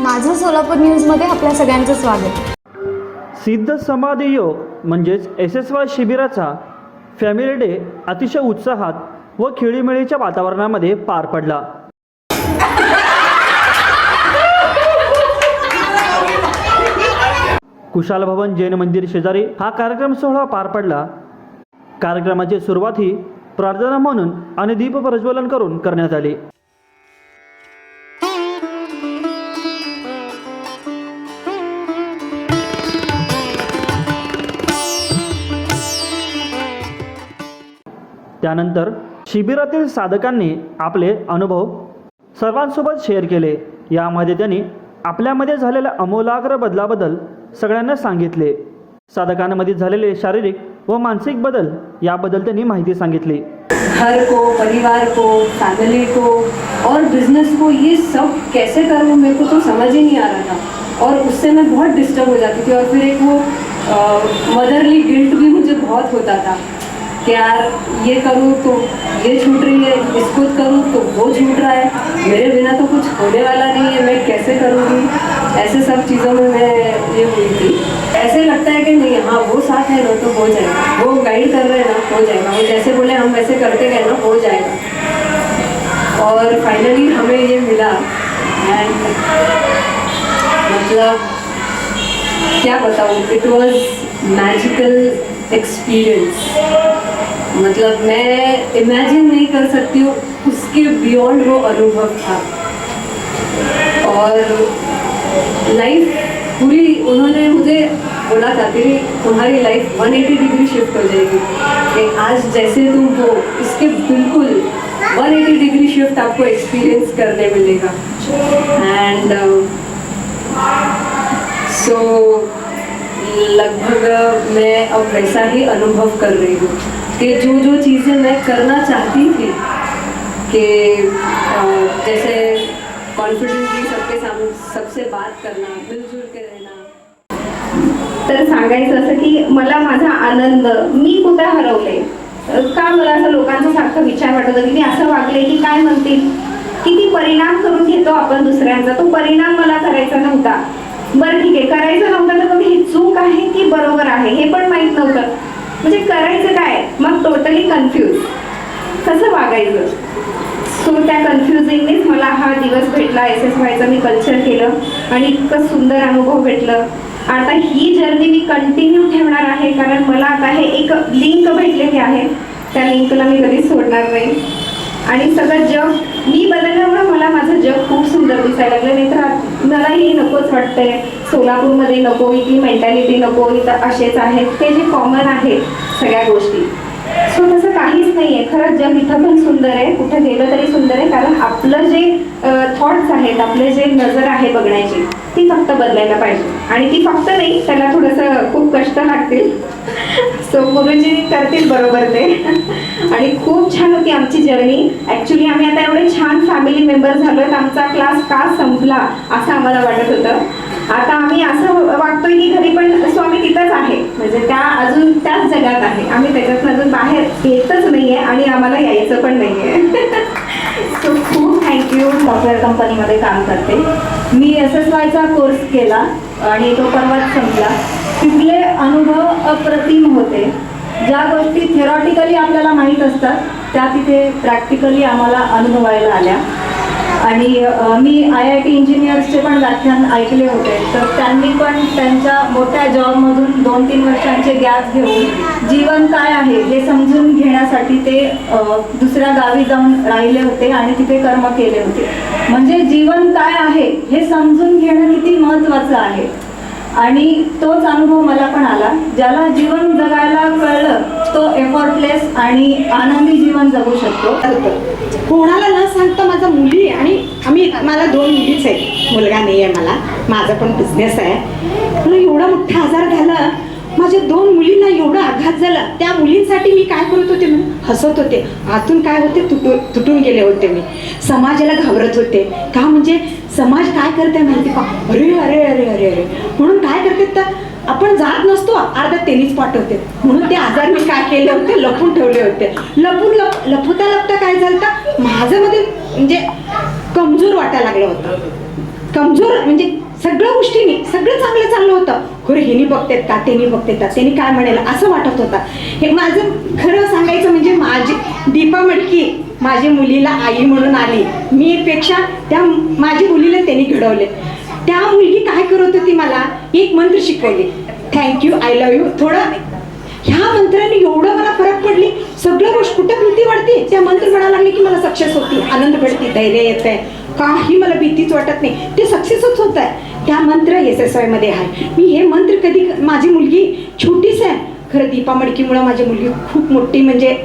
माझं सोलापूर न्यूजमध्ये आपल्या सगळ्यांचं स्वागत. सिद्ध समाधी योग म्हणजेच एस एस वाय शिबिराचा फॅमिली डे अतिशय उत्साहात व खेळीमेळीच्या वातावरणामध्ये पार पडला. कुशाल भवन जैन मंदिर शेजारी हा कार्यक्रम सोहळा पार पडला. कार्यक्रमाची सुरुवात ही प्रार्थना म्हणून आणि दीप प्रज्वलन करून करण्यात आली. त्यानंतर शिबिरातील साधकांनी आपले अनुभव सर्वांसोबत शेअर केले. यामध्ये त्यांनी आपल्यामध्ये झालेल्या अमूलाग्र बदलाबद्दल सगळ्यांना सांगितले. साधकांमध्ये झालेले शारीरिक व मानसिक बदल याबद्दल त्यांनी माहिती सांगितली. घर को परिवार को फैमिली को और बिजनेस को ये सब कैसे करूँ मेरे को तो समझ ही नहीं आ रहा था। और उससे मैं बहुत डिस्टर्ब हो जाती थी और फिर एक वो मदरली गिल्ट भी मुझे बहुत होता था। कि यार, ये करूँ तो ये छूट रही है, इसको करूँ तो वो छूट रहा है। मेरे बिना तो कुछ होने वाला नहीं है, मैं कैसे करूँगी? ऐसे सब चीज़ों में मैं ये हुई थी। ऐसे लगता है कि नहीं हाँ वो साथ है ना तो हो जाएगा। वो गाइड कर रहे हैं ना, हो जाएगा। वो जैसे बोले, हम वैसे करते गए ना, हो जाएगा। और फाइनली हमें ये मिला। मतलब क्या बताऊँ? इट वॉज़ मैजिकल एक्सपीरियंस मतलब मैं इमेजिन नहीं कर सकती हूँ, उसके बियॉन्ड वो अनुभव था। और लाइफ पूरी, उन्होंने मुझे बोला था कि तुम्हारी लाइफ 180 डिग्री शिफ्ट हो जाएगी। कि आज जैसे तुम हो, इसके बिल्कुल 180 डिग्री शिफ्ट आपको एक्सपीरियंस करने मिलेगा। एंड सो लगभग मैं अब वैसा ही अनुभव कर रही हूँ। कि जो जो चीज़ें मैं करना चाहती थी कि जैसे कॉन्फिडेंटली सबके सामने सबसे बात करना मिलजुल के रहना। तर सांगायचं असं की मला माझा आनंद मी कुठे हरवले? का मला असं लोकांचा सारखं विचार वाटत होता? की मी असं वागले की काय म्हणतील? किती परिणाम करून घेतो आपण दुसऱ्यांचा? तो परिणाम मला करायचा नव्हता. बरं ठीक आहे करायचं नव्हतं तर मग ही चूक आहे की बरोबर आहे? हे पण माहीत नव्हतं. म्हणजे करायचं काय? मग टोटली कन्फ्यूज कसं वागायचं? सो त्या कन्फ्युजिंगनेच मला हा दिवस भेटला एस एस वायचा मी कल्चर केलं आणि इतकं सुंदर अनुभव भेटलं. आता ही जर्नी मी कंटिन्यू ठेवणार आहे कारण मला आता हे एक लिंक भेटलेली आहे. त्या लिंकला मी कधीच सोडणार नाही. आणि सगळं जग मी बदलल्यामुळे मला माझं जग खूप सुंदर दिसायला लागलं नाही तर मलाही नकोच वाटतंय. सोलापूरमध्ये नको इथली मेंटॅलिटी नको इथं असेच आहेत. ते जे कॉमन आहेत सगळ्या गोष्टी. सो तसं काहीच नाही आहे खरंच जग इथं पण सुंदर आहे. कुठं गेलं तरी सुंदर आहे. कारण आपलं जे थॉट्स आहेत आपले जे नजर आहे बघण्याची ती फक्त बदलायला पाहिजे. आणि ती फक्त नाही त्याला थोडंसं खूप कष्ट लागतील. सो गुरुजी करतील बरोबर ते. आणि खूप छान होती आमची जर्नी ॲक्च्युली आम्ही आता एवढे छान फॅमिली मेंबर झालोय. आमचा क्लास का संपला असं आम्हाला वाटत होतं. आता आम्ही असं वाटतोय की घरी पण स्वामी तिथंच आहे. म्हणजे त्या अजून त्याच जगात आहे. आम्ही त्याच्यातून अजून बाहेर येतच नाहीये आणि आम्हाला यायचं पण नाहीये. सो खूप थँक्यू सॉफ्टवेअर कंपनीमध्ये काम करते. मी एस एस वायचा कोर्स केला आणि तो परवाच संपला. तिथले अनुभव अप्रतिम होते. ज्या गोष्टी थेरॉटिकली आपल्याला माहीत असतात त्या तिथे प्रॅक्टिकली आम्हाला अनुभवायला आल्या. आणि मी आय आय टी इंजिनियर्सचे पण व्याख्यान ऐकले होते. तर त्यांनी पण त्यांच्या मोठ्या जॉबमधून दोन तीन वर्षांचे गॅप घेऊन जीवन काय आहे हे समजून घेण्यासाठी ते दुसऱ्या गावी जाऊन राहिले होते आणि तिथे कर्म केले होते. म्हणजे जीवन काय आहे हे समजून घेणं किती महत्त्वाचं आहे. आणि तोच अनुभव मला पण आला ज्याला जीवन जगायला कळलं तो एफर्टलेस आणि आनंदी जीवन जगू शकतो. कोणाला न सांगता माझा मुली आणि आम्ही मला दोन मुलीच आहेत. मुलगा नाही आहे मला माझा पण बिझनेस आहे. मला एवढा मोठा आजार झाला माझ्या दोन मुलींना एवढा आघात झाला त्या मुलींसाठी मी काय करत होते मी हसत होते. आतून काय होते? तुटून तुटून गेले होते मी. समाजाला घाबरत होते. का म्हणजे समाज काय करते माहिती का? अरे अरे अरे अरे अरे. म्हणून काय करते तर आपण जात नसतो अर्धा तेनीच पाठवते. म्हणून ते आजार मी काय केले होते? लपून ठेवले होते. लपून लप लपवता लपता काय झालं तर माझं मध्ये म्हणजे कमजोर वाटायला लागलं होतं. कमजोर म्हणजे सगळ्या गोष्टीने सगळं चांगलं चाललं होतं. खरं हिनी बघतेत का? त्यांनी बघतेत का? त्यांनी काय म्हणेल? असं वाटत होतं. हे माझं खरं सांगायचं म्हणजे माझी दीपा मटकी माझी मुलीला आई म्हणून आली. मी पेक्षा त्या माझी मुलीला त्यांनी घडवले. त्या मुलगी काय करत होती मला? एक मंत्र शिकवली. थँक्यू आय लव्ह यू थोडं ह्या मंत्राने एवढं मला फरक पडली. सगळं गोष्ट कुठं भीती वाढते? त्या मंत्र म्हणायला लागले की मला सक्सेस होती. आनंद भेटते धैर्य येत आहे काही मला भीतीच वाटत नाही. ते सक्सेसच होत आहे. त्या मंत्र एस एस वायमध्ये आहे. मी हे मंत्र कधी माझी मुलगी छोटीच आहे. खरं दीपा मडकीमुळं माझी मुलगी खूप मोठी म्हणजे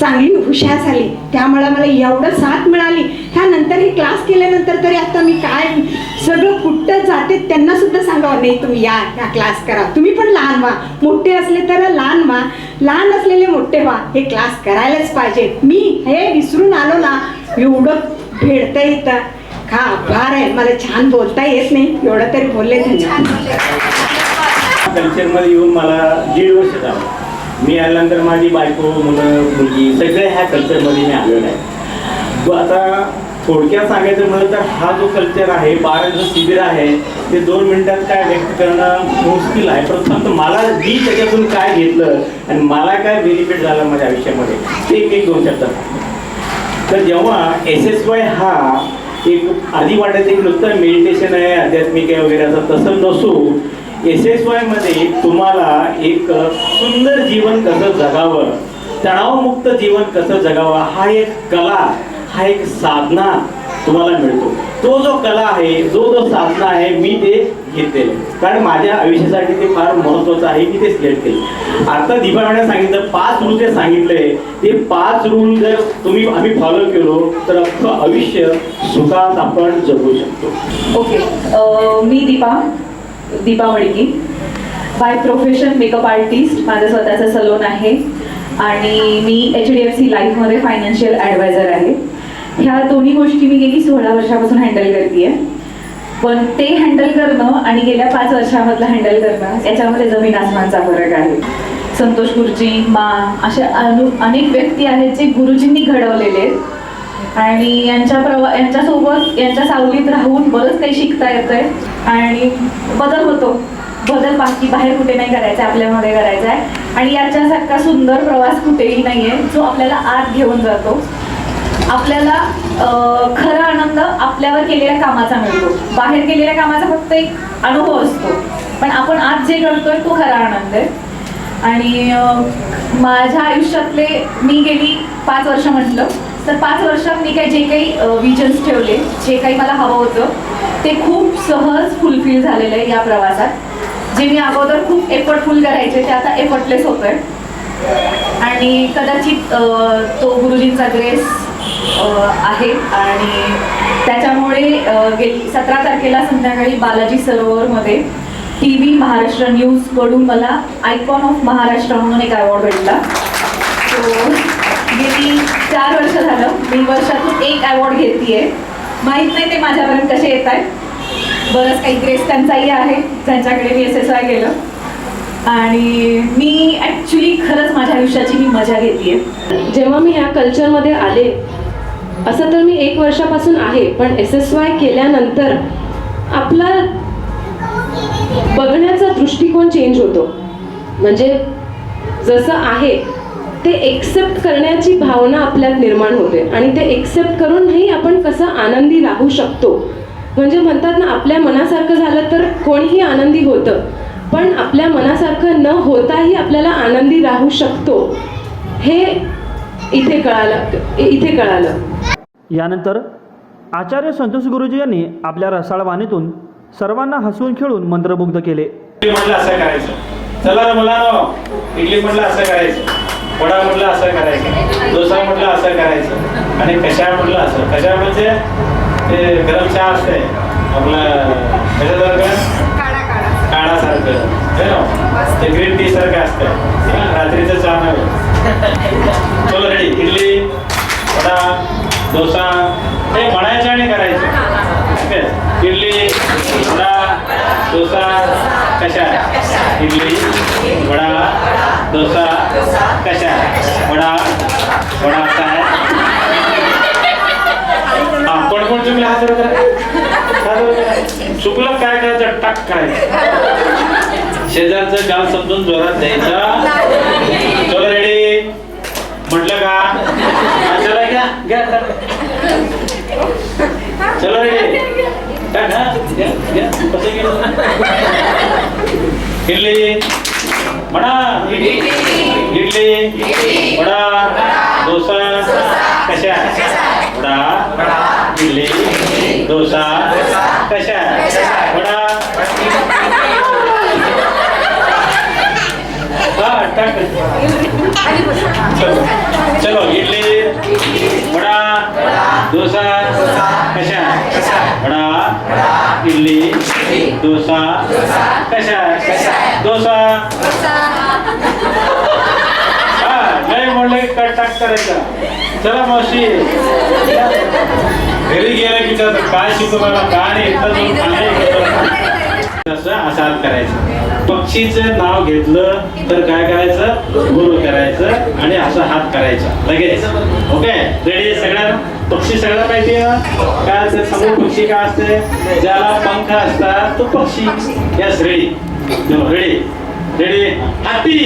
चांगली हुशार झाली. त्यामुळे मला एवढं साथ मिळाली. त्यानंतर हे क्लास केल्यानंतर तरी आता मी काय सगळं कुठं जाते त्यांना सुद्धा सांगावं. नाही तुम्ही या ह्या क्लास करा. तुम्ही पण लहान व्हा. मोठे असले तर लहान व्हा. लहान असलेले मोठे व्हा. हे क्लास करायलाच पाहिजे. मी हे विसरून आलो ना एवढं भेटता येतं का आभार आहे? मला छान बोलता येत नाही. एवढं तरी बोलले धन्यवाद कल्चरमध्ये येऊन मला दीड वर्ष झालं. मी आल्यानंतर माझी बायको मुलं मुलगी सगळे ह्या कल्चरमध्ये मी आलेलो आहे. आता थोडक्यात सांगायचं म्हणलं तर हा जो कल्चर आहे बारा जो शिबिर आहे ते दोन मिनिटात काय व्यक्त करणं मुश्किल आहे. पण फक्त मला मी त्याच्यातून काय घेतलं आणि मला काय बेनिफिट झालं माझ्या आयुष्यामध्ये ते मी एक दोन शकतात. तर जेव्हा एस एस वाय हा एक आधी वाटायचं एक नुसतं मेडिटेशन आहे आध्यात्मिक आहे वगैरे असं तसं नसून एस एस वायमध्ये तुम्हाला एक सुंदर जीवन कसं जगावं तणावमुक्त जीवन कसं जगावं हा एक कला हा एक साधना तुम्हाला मिळतो. तो जो कला आहे जो जो साधना आहे मी ते घेते कारण माझ्या आयुष्यासाठी ते फार महत्त्वाचं आहे मी ते सिलेक्ट केलं. आता दीपावळ्या सांगितलं पाच रूल जे सांगितले. ते पाच रूल जर तुम्ही आम्ही फॉलो केलो तर अख्खं आयुष्य सुखात आपण जगू शकतो. ओके मी दीपा. दीपा मडकी बाय प्रोफेशन मेकअप आर्टिस्ट माझं स्वतःचं सलोन आहे. आणि मी एच डी एफ सी लाईफमध्ये फायनान्शियल ॲडवायझर आहे. ह्या दोन्ही गोष्टी मी गेली सोळा वर्षापासून हँडल करते पण ते हँडल करणं आणि गेल्या पाच वर्षामधलं हँडल करणं याच्यामध्ये जमीन आसमानचा फरक आहे. संतोष गुरुजी मा अशा अनु अनेक व्यक्ती आहेत जे गुरुजींनी घडवलेले आहेत. आणि यांच्या प्रवा यांच्यासोबत यांच्या सावलीत राहून बरंच काही शिकता येतंय. आणि बदल होतो. बदल बाकी बाहेर कुठे नाही करायचा आहे, आपल्यामध्ये करायचा आहे. आणि याच्यासारखा सुंदर प्रवास कुठेही नाही आहे जो आपल्याला आत घेऊन जातो. आपल्याला खरा आनंद आपल्यावर केलेल्या कामाचा मिळतो. बाहेर केलेल्या कामाचा फक्त एक अनुभव असतो. पण आपण आज जे करतोय तो खरा आनंद आहे. आणि माझ्या आयुष्यातले मी गेली पाच वर्ष म्हटलं. तर पाच वर्षात मी काय जे काही विजन्स ठेवले जे काही मला हवं होतं ते खूप सहज फुलफिल झालेलं आहे या प्रवासात. जे मी अगोदर खूप एफर्टफुल करायचे ते आता एफर्टलेस होत आहे आणि कदाचित तो गुरुजींचा ग्रेस आहे. आणि त्याच्यामुळे गेली सतरा तारखेला संध्याकाळी बालाजी सरोवरमध्ये टी व्ही महाराष्ट्र न्यूजकडून मला आयकॉन ऑफ महाराष्ट्र म्हणून एक अवॉर्ड भेटला. सो गेली चार वर्ष झालं. मी वर्षातून एक अवॉर्ड घेते माहीत नाही ते माझ्यापर्यंत कसे येत आहेत बरंच काही ग्रेस त्यांचाही आहे. त्यांच्याकडे मी एस एस आय गेलं आणि मी ॲक्च्युली खरंच माझ्या आयुष्याची मी मजा घेते जेव्हा मी ह्या कल्चरमध्ये आले असं तर मी एक वर्षापासून आहे पण एस एस वाय केल्यानंतर आपला बघण्याचा दृष्टिकोन चेंज होतो. म्हणजे जसं आहे ते एक्सेप्ट करण्याची भावना आपल्यात निर्माण होते. आणि ते एक्सेप्ट करूनही आपण कसं आनंदी राहू शकतो. म्हणजे म्हणतात ना आपल्या मनासारखं झालं तर कोणीही आनंदी होतं. पण आपल्या मनासारखं न होताही आपल्याला आनंदी राहू शकतो. हे इथे कळालं इथे कळालं. यानंतर आचार्य संतोष गुरुजी यांनी आपल्या रसाळ वाणीतून सर्वांना हसवून खेळून मंत्रमुग्ध केले. म्हटलं असं करायचं. चला रे मुलांनो इडली म्हटलं असं करायचं. वडा म्हटलं असं करायचं? डोसा म्हटलं असं करायचं? आणि कशा म्हटलं असं? कशा म्हणजे ते गरम चहा असते आपलं कशासारखं? काळासारखं. है ना? ते ग्रीन टी सारखं असतं रात्रीचं चहा नव्हे. चलो रेडी इडली वडा डोसा. हे म्हणायचं आणि करायचं. ठीक इडली वडा डोसा कशा इडली वडा डोसा कशा वडा वडा काय? हा कोण कोण तुम्ही हात वर करा. चुकलं काय करायचं? टाक करायचं. शेजारचं गाव समजून जोरात द्यायचं. चलो रेडी. म्हटलं का? चला घ्या घ्या चला. चलो रेडी. टाक हा घ्या घ्या कसं गेलं इडली म्हणा इडली वडा. डोसा. कशा? वडा. इडली डोसा. कशा? वडा. हा टाक. चलो. चलो इडली वडा. डोसा. डोसा. कशा? डोसा. हा नाही म्हणलं की कट टाक करायचा चला मावशी. घरी गेलं की त्यात काय शिकू मला काय नाही इथं जाऊन खाणे असं असा करायचं. पक्षीचं नाव घेतलं तर काय करायचं? असं हात करायचा. लगेच. ओके? रेडी सगळ्यांना पक्षी सगळ्यांना माहिती काय असते? समोर पक्षी काय असते? ज्याला पंख असतात तो पक्षी. यस रेडी रेडी रेडी हत्ती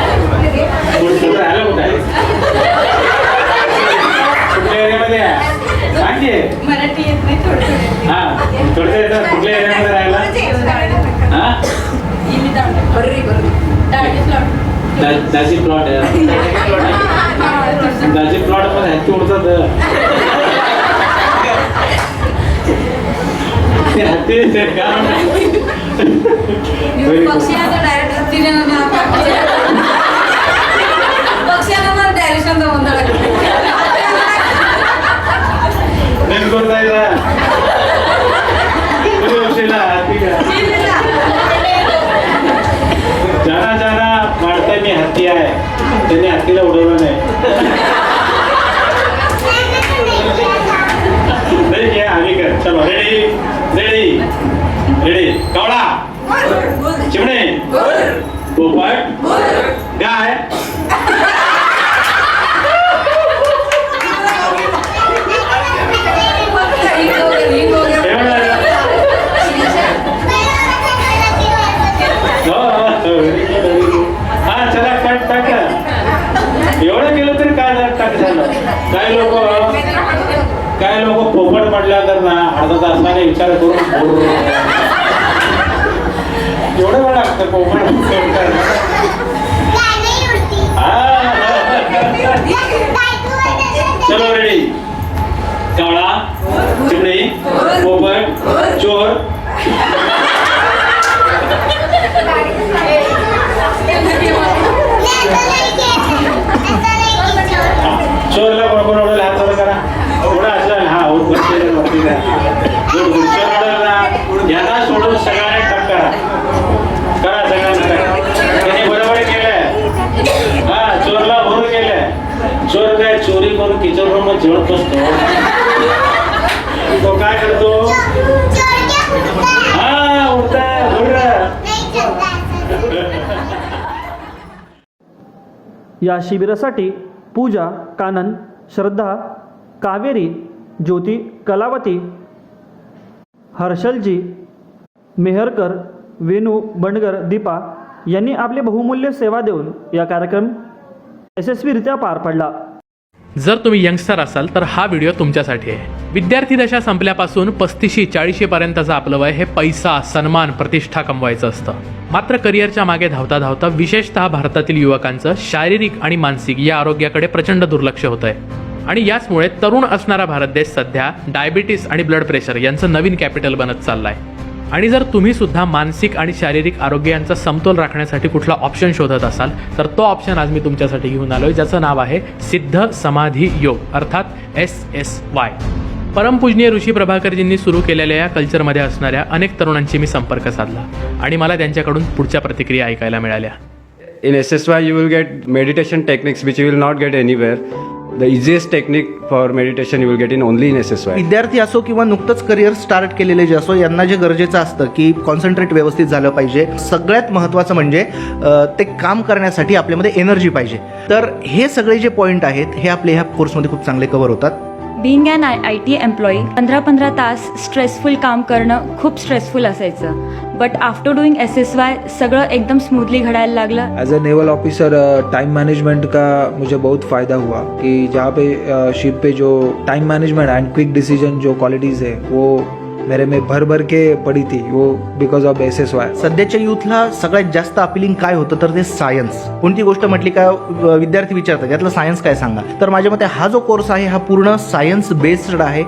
कुठं राहिलं कुठं आहे? कुठल्या एरियामध्ये आहे? सांग की. मराठी येत नाही थोडं हा थोडं येतं कुठल्या एरियामध्ये राहिला हा? दा- दाजी प्लॉट आहे. दाजी प्लॉट हत्ती उडतात ते हत्ती ते का? Very good. नेमकं जायला कुठे उशिरा हत्ती का जाना जाना मारता मी हत्ती आहे त्यांनी हत्तीला उडवलं नाही नाही घे आम्ही कर चलो रेडी रेडी रेडी कावळा चिमणे पोपट गाय हे म्हणाले. हो, हो, हो, very good, very good. हा चला कट टाका एवढं केलं तरी काय झालं टाक झालं काय लोक काय लोक पोपट पडल्या तर ना अर्धा तासाने विचार करून बोर. एवढं वेळ लागतं पोपट हा चलो रेडी कावळा चिमणी पोपट चोर चोरला कोण कोण उडवलं हात वर करा उडा असला हा हो बसलेले वरती द्या. गुड गुड चोर उडवला यांना सोडून सगळ्यांनी टक करा करा सगळ्यांनी टक त्यांनी बरोबर केलंय हा चोरला भरून केलंय चोर काय चोरी करून किचन रूममध्ये जेवत बसतो तो काय करतो हा उडताय उड या शिबिरासाठी पूजा कानन श्रद्धा कावेरी ज्योती कलावती हर्षलजी मेहरकर वेणू बंडगर दीपा यांनी आपली बहुमूल्य सेवा देऊन या कार्यक्रम यशस्वीरित्या पार पडला. जर तुम्ही यंगस्टर असाल तर हा व्हिडिओ तुमच्यासाठी आहे. विद्यार्थी दशा संपल्यापासून पस्तीशी चाळीशी पर्यंतचं आपलं वय हे पैसा सन्मान प्रतिष्ठा कमवायचं असतं. मात्र करिअरच्या मागे धावता धावता विशेषतः भारतातील युवकांचं शारीरिक आणि मानसिक या आरोग्याकडे प्रचंड दुर्लक्ष होत आहे आणि याचमुळे तरुण असणारा भारत देश सध्या डायबिटीस आणि ब्लड प्रेशर यांचं नवीन कॅपिटल बनत चाललाय. आणि जर तुम्ही सुद्धा मानसिक आणि शारीरिक आरोग्य यांचा समतोल राखण्यासाठी कुठला ऑप्शन शोधत असाल तर तो ऑप्शन आज मी तुमच्यासाठी घेऊन आलोय ज्याचं नाव आहे सिद्ध समाधी योग अर्थात एस एस वाय. परमपूजनीय ऋषी प्रभाकरजींनी सुरू केलेल्या या कल्चरमध्ये असणाऱ्या अनेक तरुणांशी मी संपर्क साधला आणि मला त्यांच्याकडून पुढच्या प्रतिक्रिया ऐकायला मिळाल्या. In S S Y you will get meditation techniques which you will not get anywhere the easiest technique for meditation you will get in only in S S Y विद्यार्थी असो किंवा नुकतंच करिअर स्टार्ट केलेले जे असो यांना जे गरजेचं असतं की कॉन्सन्ट्रेट व्यवस्थित झालं पाहिजे. सगळ्यात महत्त्वाचं म्हणजे ते काम करण्यासाठी आपल्यामध्ये एनर्जी पाहिजे. तर हे सगळे जे पॉईंट आहेत हे आपले ह्या कोर्समध्ये खूप चांगले कव्हर होतात. Being an I I T employee पंधरा पंधरा तास स्ट्रेसफुल काम करणं खूप स्ट्रेसफुल असायचं. But after doing S S Y सगळं एकदम स्मूथली घडायला लागलं. As a naval officer time management का मुझे बहुत फ़ायदा हुआ कि जहाँ पे uh, शिप पे जो time management and quick decision जो क्वालिटीज़ है वो मेरे में भर भर के पड़ी थी वो because of S S Y सध्याच्या यूथला सगळ्यात जास्त अपिलिंग काय होतं? तर ते सायन्स कोणती गोष्ट म्हटली का विद्यार्थी विचारतात यातलं सायन्स काय सांगा? तर माझ्या मते हा जो कोर्स आहे हा पूर्ण सायन्स बेस्ड आहे.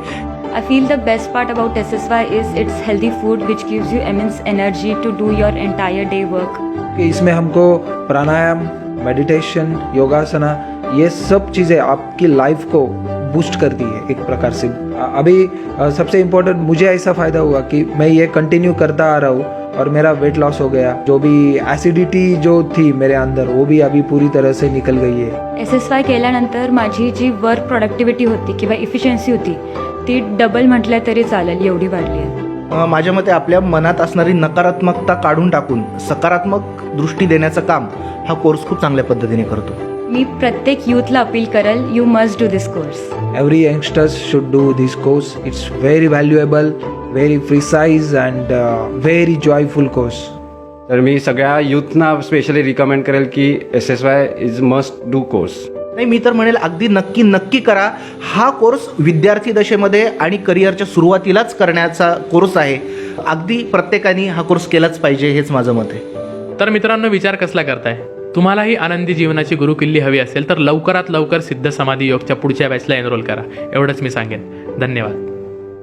I feel the best part about SSY is its healthy food which gives you immense energy to do your entire day work. कि इसमें हमको प्राणायाम मेडिटेशन योगासना ये सब चीज़ें आपकी लाइफ को बूस्ट करती है एक प्रकार से। अभी सबसे इम्पोर्टेंट मुझे ऐसा फ़ायदा हुआ कि मैं ये कंटिन्यू करता आ रहा हूँ और मेरा वेट लॉस हो गया। जो भी एसिडिटी जो थी मेरे अंदर वो भी अभी पूरी तरह से निकल गई है। एस एस वाय केल्यानंतर माझी जी वर्क प्रोडक्टिव्हिटी होती किंवा इफिशियन्सी होती ती डबल म्हटल्या तरी चालेल एवढी वाढली आहे. माझ्या मते आपल्या मनात असणारी नकारात्मकता काढून टाकून सकारात्मक दृष्टी देण्याचं काम हा कोर्स खूप चांगल्या पद्धतीने करतो. मी प्रत्येक यूथला अपील करेल you must do this course youngsters should do this course. It's very valuable very precise and uh, very joyful course. तर मी सगळ्या यूथना स्पेशली रिकमेंड करेल की S S Y is must do course नाही मी तर म्हणेल अगदी नक्की नक्की करा. हा कोर्स विद्यार्थी दशेमध्ये आणि करिअरच्या सुरुवातीलाच करण्याचा कोर्स आहे. अगदी प्रत्येकाने हा कोर्स केलाच पाहिजे हेच माझं मत आहे. तर मित्रांनो विचार कसला करताय? तुम्हालाही आनंदी जीवनाची गुरुकिल्ली हवी असेल तर लवकरात लवकर सिद्ध समाधी योगच्या पुढच्या बॅचला एनरोल करा. एवढंच मी सांगेन. धन्यवाद.